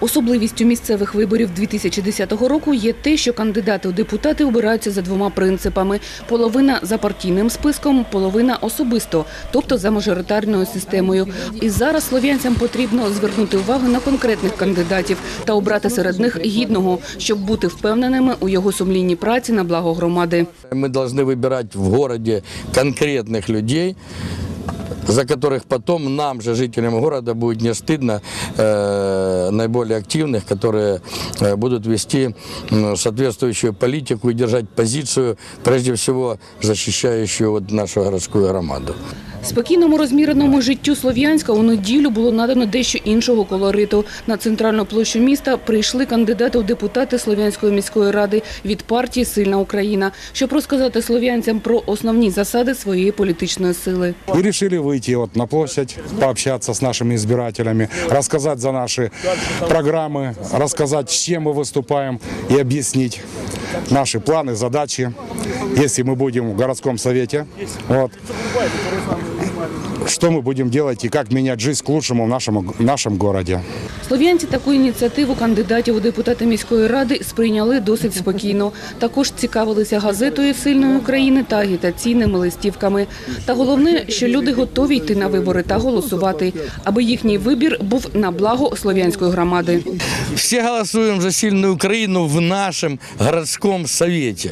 Особливістю місцевих виборів 2010 року є те, що кандидати у депутати обираються за двома принципами: половина за партійним списком, половина особисто, тобто за мажоритарною системою. І зараз слов'янцям потрібно звернути увагу на конкретних кандидатів та обрати серед них гідного, щоб бути впевненими у його сумлінній праці на благо громади. Мы должны выбирать в городе конкретных людей, за которых потом нам же, жителям города, будет не стыдно, э, наиболее активных, которые э, будут вести м, соответствующую политику и держать позицию, прежде всего защищающую вот нашу городскую громаду. Спокійному розміреному життю Слов'янська у неділю було надано дещо іншого колориту. На центральну площу міста прийшли кандидати у депутати Слов'янської міської ради від партії Сильна Україна, щоб розказати слов'янцям про основні засади своєї політичної сили. И решили выйти вот на площадь, пообщаться с нашими избирателями, рассказать за наши программы, рассказать, с чем мы выступаем и объяснить наши планы, задачи, если мы будем в городском совете. Вот. Что мы будем делать и как менять жизнь к лучшему в нашем, в нашем городе. Слов'янці таку ініціативу кандидатів у депутати міської ради сприйняли досить спокійно. Також цікавилися газетою Сильної України та агітаційними листівками. Та головне, що люди готові йти на вибори та голосувати, аби їхній вибір був на благо слов'янської громади. Все голосуем за сильную Украину в нашем городском совете.